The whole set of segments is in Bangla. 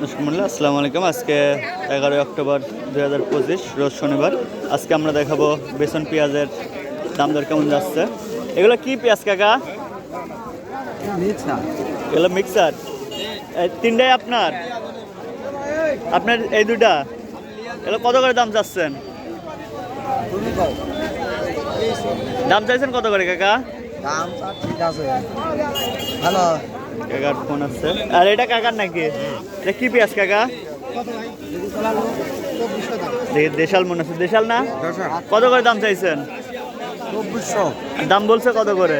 মূল্য আসসালামু আলাইকুম। আজকে এগারোই অক্টোবর দুই হাজার পঁচিশ রোজ শনিবার। আজকে আমরা দেখাবো বেসন পেঁয়াজের দাম দর কেমন যাচ্ছে। এগুলো কি পেঁয়াজ কাকা? এগুলো মিক্সার? তিনটাই আপনার? আপনার এই দুটা এগুলো কত করে দাম চাচ্ছেন? দাম চাইছেন কত করে কাকা? দাম ভালো। কাকার ফোন আসছে আর এটা কাকার নাকি? এটা কি পেঁয়াজ কাকা? দেশাল মনে আছে দেশাল না? কত করে দাম চাইছেন? দাম বলছে কত করে?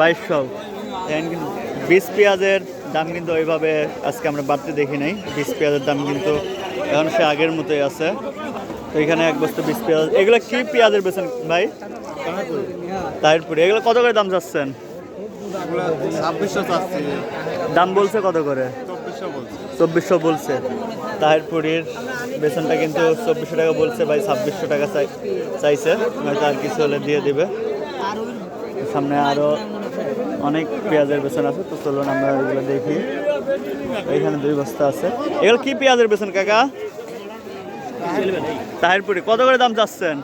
বাইশশো। বিশ পেঁয়াজের দাম কিন্তু ওইভাবে আজকে আমরা বাড়তে দেখি নাই। বিশ পেঁয়াজের দাম কিন্তু এখন সে আগের মতোই আছে। তো এখানে এক বস্তা বিশ পেঁয়াজ। এগুলো কি পেঁয়াজের বেছেন ভাই? তাহিরপুরি। এগুলো কত করে দাম চাচ্ছেন? দাম বলছে কত করে? চব্বিশশো বলছি। তাহিরপুরির বেতনটা কিন্তু চব্বিশশো টাকা বলছে ভাই ছাব্বিশশো টাকা চাই চাইছে। হয়তো আর কিছু হলে দিয়ে দিবে। সামনে আরও অনেক পেঁয়াজের বেতন আছে তো চলুন আমরা এগুলো দেখি। এখানে দুই বস্তা আছে। এগুলো কি পেঁয়াজের বেতন কাকা? তাহিরপুরি। কত করে দাম চাচ্ছেন?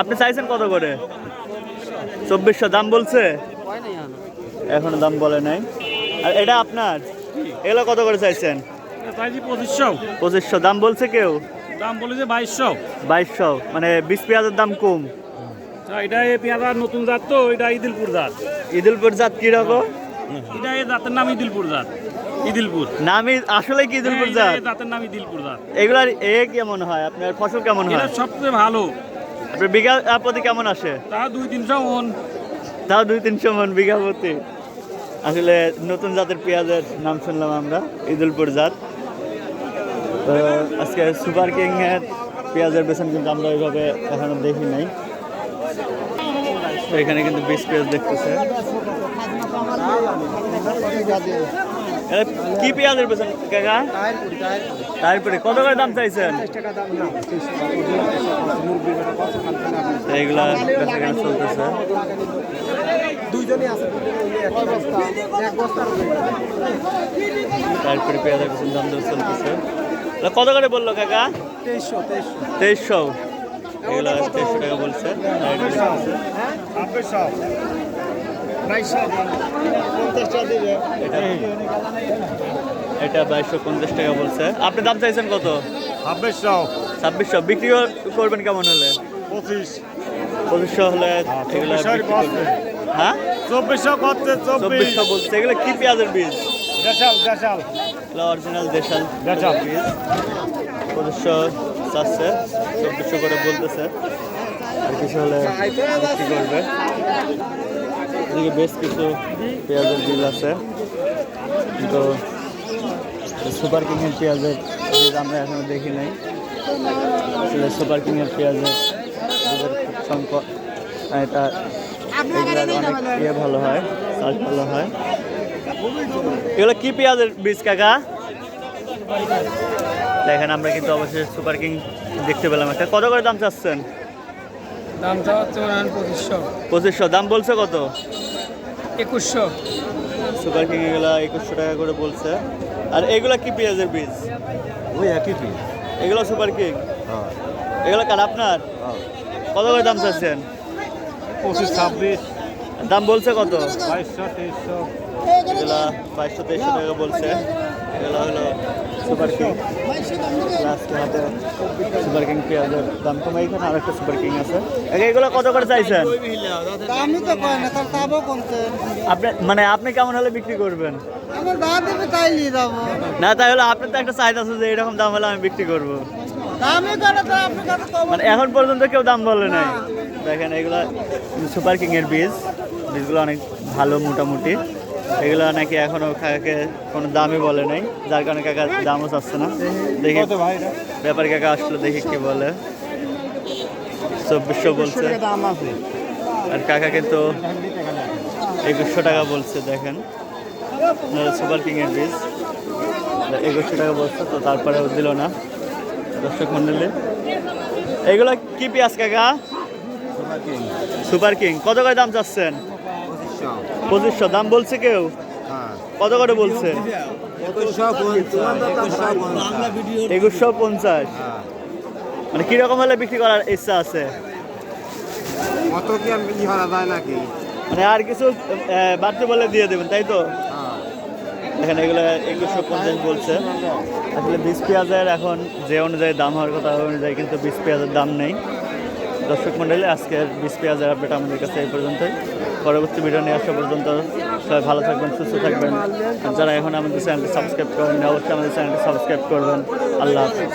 আপনি চাইছেন কত করে? চব্বিশশো দাম বলছে? এখনও দাম বলে নাই। আর এটা আপনার? এগুলো কত করে চাইছেন? চাইছি পঁচিশশো। পঁচিশশো দাম বলছে কেউ? দাম বলেছে বাইশশো। বাইশশো মানে বিশ পেঁয়াজের দাম কম। এটা পেঁয়াজা নতুন জাত তো এটা ইদিলপুর জাত। ঈদুলপুর জাত কীরকম এটা এই জাতের নাম ইদিলপুর জাত। ইদিলপুর। নামই আসলে কি হ্যাঁ, জাত? এই জাতের নাম ইদিলপুর জাত। এগুলার এ কেমন হয়? আপনার ফসল কেমন এটা হয়? সবচেয়ে ভালো। আপনার বিঘা প্রতি কেমন আসে? তা দুই তিনশো মন। তাও দুই তিনশো মন বিঘা প্রতি। আসলে নতুন জাতের পেঁয়াজের নাম শুনলাম আমরা ঈদুলপুর জাত। তো আজকে সুপার কিং এর পেঁয়াজের বেসন কিন্তু আমরা ওইভাবে এখনও দেখি নাই। তো এখানে কিন্তু বিশ পেঁয়াজ দেখতেছে। কি পেঁয়াজের বেতন কাকা? তারপরে কত করে দাম চাইছেন? এইগুলা চলতেছে। তারপরে পেঁয়াজের বেতন দাম কত করে বলল কাকা? তেইশশো। তেইশশো। এগুলো তেইশশো টাকা বলছে। এটা। বাইশশো পঞ্চাশ টাকা বলছে। আপনি দাম চাইছেন কত? ছাব্বিশশো। ছাব্বিশশো। বিক্রি করবেন কেমন হলে? পঁচিশ। পঁচিশশো হলে এগুলো চব্বিশশোই হ্যাঁ? চব্বিশশো করছে চব্বিশ। চব্বিশশো বলছে। এগুলো কি পেঁয়াজের বীজ? দেশাল দেশাল। এগুলো অরিজিনাল দেশাল। দেশাল। বীজ পঁচিশশো চাচ্ছে। চব্বিশশো করে বলতেছে। আর কিছু হলে বিক্রি করবে। এদিকে বেশ কিছু পেঁয়াজের বীজ আছে। কিন্তু সুপার কিংয়ের পেঁয়াজের বীজ আমরা এখনও দেখি নাই। আসলে সুপার কিংয়ের পেঁয়াজের বীজের খুব সংকট। এটা অনেক ইয়ে ভালো হয় চাষ ভালো হয়। এগুলো কি পেঁয়াজের বীজ কাকা? দেখেন আমরা কিন্তু অবশ্যই সুপার কিং দেখতে পেলাম একটা। কত করে দাম চাচ্ছেন? দাম চাওয়া চৌরান পঁচিশশো। পঁচিশশো। দাম বলছে কত? একুশশো। সুপার কিং এগুলো একুশশো টাকা করে বলছে। আর এগুলা কি পেঁয়াজের বীজ? ওই একই পেঁয়াজ এগুলো সুপার কিং? হ্যাঁ। এগুলো কার আপনার? কত করে দাম চাচ্ছেন? পঁচিশ ছাব্বিশ। দাম বলছে কত? বাইশশো তেইশশো। এগুলা বাইশশো তেইশশো টাকা বলছে। এগুলো হলো সুপার কিং আজকে হাতে সুপার কিং পেঁয়াজের দাম। কমে এখানে আরেকটা সুপার কিং আছে। এগুলো কত করে চাইছেন? আমি তো কয় না তার তাবো কমছে। আপনি মানে আপনি কেমন হলে বিক্রি করবেন? আমার দা দেবে তাই নিয়ে যাব। না তাই হলে আপনার তো একটা চাহিদা আছে যে এরকম দাম হলে আমি বিক্রি করব। মানে এখন পর্যন্ত কেউ দাম বলে নাই। দেখেন এগুলো সুপার কিং এর বীজ। বীজগুলো অনেক ভালো মোটামুটি। এগুলো নাকি এখনও কাকাকে কোনো দামই বলে নাই। যার কারণে কাকা দামও চাচ্ছে না। দেখি ব্যাপারী কাকা আসলে দেখি কি বলে। চব্বিশশো বলছে। আর কাকা কিন্তু একুশশো টাকা বলছে দেখেন। সুপার কিং এর বীজ একুশশো টাকা বলছে তো তারপরেও দিল না। দর্শক মন্ডলী এগুলো কি পেঁয়াজ কাকা? Super king. কত করে দাম চাচ্ছেন? পঁচিশশো। দাম বলছে কেউ? কত করে বলছে? একুশশো পঞ্চাশ। মানে কীরকম হলে বিক্রি করার ইচ্ছা আছে? কত কি আর বিক্রি করা যায় নাকি? মানে আর কিছু বাড়তি বলে দিয়ে দেবেন তাই তো? এখানে এগুলো একুশশো পঞ্চাশ বলছে। আসলে বিষ পেঁয়াজের এখন যে অনুযায়ী দাম হওয়ার কথা ওই অনুযায়ী কিন্তু বিষ পেঁয়াজের দাম নেই। দর্শক মন্ডলী আজকের বিশ পেঁয়াজের আপডেট আমাদের কাছে এই পর্যন্ত পরবর্তী ভিডিও নিয়ে আসা পর্যন্ত সবাই ভালো থাকবেন, সুস্থ থাকবেন। যারা এখন আমাদের চ্যানেলটি সাবস্ক্রাইব করেন অবশ্যই আমাদের চ্যানেলটি সাবস্ক্রাইব করবেন। আল্লাহ হাফিজ।